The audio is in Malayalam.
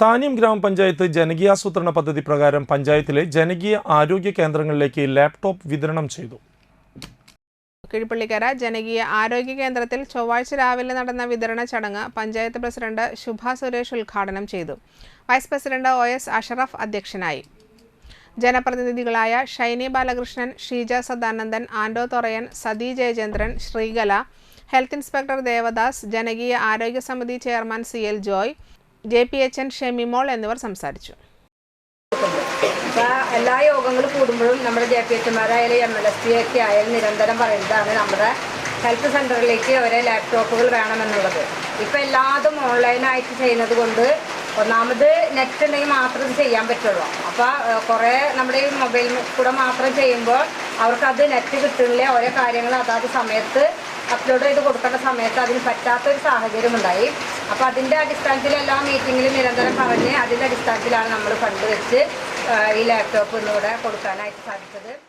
താന്യം ഗ്രാമപഞ്ചായത്ത് ജനകീയാസൂത്രണ പദ്ധതി പ്രകാരം പഞ്ചായത്തിലെ ജനകീയ ആരോഗ്യ കേന്ദ്രങ്ങളിലേക്ക് ലാപ്ടോപ്പ് വിതരണം ചെയ്തു. കീഴ്പള്ളിക്കര ജനകീയ ആരോഗ്യ കേന്ദ്രത്തിൽ ചൊവ്വാഴ്ച രാവിലെ നടന്ന വിതരണ ചടങ്ങ് പഞ്ചായത്ത് പ്രസിഡന്റ് ശുഭ സുരേഷ് ഉദ്ഘാടനം ചെയ്തു. Vice president O S Ashraf അധ്യക്ഷനായി. ജനപ്രതിനിധികളായ ഷൈനി ബാലകൃഷ്ണൻ ഷീജ സദാനന്ദൻ ആൻഡോ തൊറയൻ സതി ജയചന്ദ്രൻ ശ്രീകല ഹെൽത്ത് ഇൻസ്പെക്ടർ ദേവദാസ് ജനകീയ ആരോഗ്യ സമിതി chairman C L Joy J P H N Shemimol എന്നിവർ സംസാരിച്ചു. എല്ലാ യോഗങ്ങളും കൂടുമ്പോഴും നമ്മുടെ ജെ പി എച്ച്മാരായാലും എം എൽ എസ് പി ഒക്കെ ആയാലും നിരന്തരം പറയുന്നതാണ് നമ്മുടെ ഹെൽത്ത് സെന്ററിലേക്ക് ഒരേ ലാപ്ടോപ്പുകൾ വേണമെന്നുള്ളത്. ഇപ്പം എല്ലാതും ഓൺലൈനായിട്ട് ചെയ്യുന്നത് കൊണ്ട് ഒന്നാമത് നെറ്റ് ഉണ്ടെങ്കിൽ മാത്രം ചെയ്യാൻ പറ്റുള്ളൂ. അപ്പോൾ കുറേ നമ്മുടെ ഈ മൊബൈൽ കൂടെ മാത്രം ചെയ്യുമ്പോൾ അവർക്കത് നെറ്റ് കിട്ടുന്നില്ല. ഓരോ കാര്യങ്ങൾ അതാത് സമയത്ത് അപ്ലോഡ് ചെയ്ത് കൊടുക്കേണ്ട സമയത്ത് അതിന് പറ്റാത്തൊരു സാഹചര്യം ഉണ്ടായി അപ്പോൾ അതിന്റെ അടിസ്ഥാനത്തിൽ എല്ലാ മീറ്റിങ്ങിലും നിരന്തരം പറഞ്ഞ് അതിന്റെ അടിസ്ഥാനത്തിലാണ് നമ്മൾ ഫണ്ട് വെച്ച് ഈ ലാപ്ടോപ്പ് ഒന്നുകൂടെ കൊടുക്കാനായിട്ട് സാധിച്ചത്.